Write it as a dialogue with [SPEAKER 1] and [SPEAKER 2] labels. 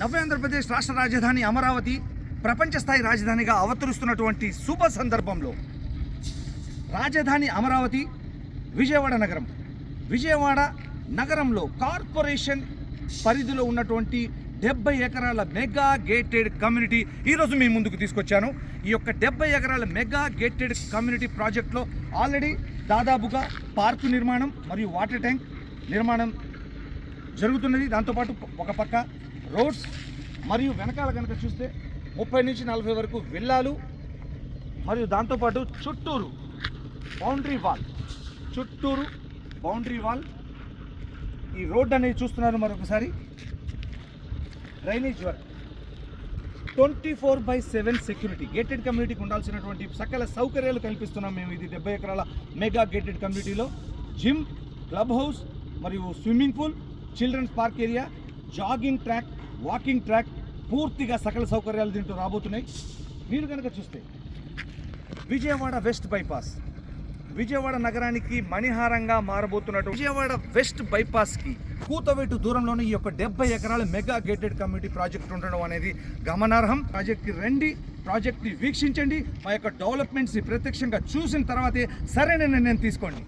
[SPEAKER 1] నవ్య ఆంధ్రప్రదేశ్ రాష్ట్ర రాజధాని అమరావతి ప్రపంచ స్థాయి రాజధానిగా అవతరిస్తున్నటువంటి శుభ సందర్భంలో రాజధాని అమరావతి విజయవాడ నగరం. విజయవాడ నగరంలో కార్పొరేషన్ పరిధిలో ఉన్నటువంటి డెబ్బై ఎకరాల మెగా గేటెడ్ కమ్యూనిటీ ఈరోజు మీ ముందుకు తీసుకొచ్చాను. ఈ యొక్క డెబ్బై ఎకరాల మెగా గేటెడ్ కమ్యూనిటీ ప్రాజెక్ట్లో ఆల్రెడీ దాదాపుగా పార్కు నిర్మాణం మరియు వాటర్ ట్యాంక్ నిర్మాణం జరుగుతున్నది. దాంతోపాటు ఒక పక్క రోడ్స్ మరియు వెనకాల కనుక చూస్తే ముప్పై నుంచి నలభై వరకు విల్లాలు మరియు దాంతోపాటు చుట్టూరు బౌండరీ వాల్. చుట్టూరు బౌండరీ వాల్. ఈ రోడ్ అనేది చూస్తున్నారు మరొకసారి. Drainage work. Twenty four by seven security. Gated కమ్యూనిటీకి ఉండాల్సినటువంటి సకల సౌకర్యాలు కల్పిస్తున్నాం మేము ఇది డెబ్బై ఎకరాల మెగా గేటెడ్ కమ్యూనిటీలో. జిమ్ క్లబ్ హౌస్ మరియు swimming pool children's park area jogging track walking track పూర్తిగా సకల సౌకర్యాలు దీంట్లో రాబోతున్నాయి. మీరు కనుక చూస్తే విజయవాడ వెస్ట్ బైపాస్. విజయవాడ నగరానికి మణిహారంగా మారబోతున్నట్టు విజయవాడ వెస్ట్ బైపాస్కి కూతవేటు దూరంలోనే ఈ యొక్క డెబ్బై ఎకరాల మెగా గేటెడ్ కమ్యూనిటీ ప్రాజెక్ట్ ఉండడం అనేది గమనార్హం. ప్రాజెక్ట్కి రండి ప్రాజెక్ట్ని వీక్షించండి మా యొక్క డెవలప్మెంట్స్ని ప్రత్యక్షంగా చూసిన తర్వాతే సరైన నిర్ణయం తీసుకోండి.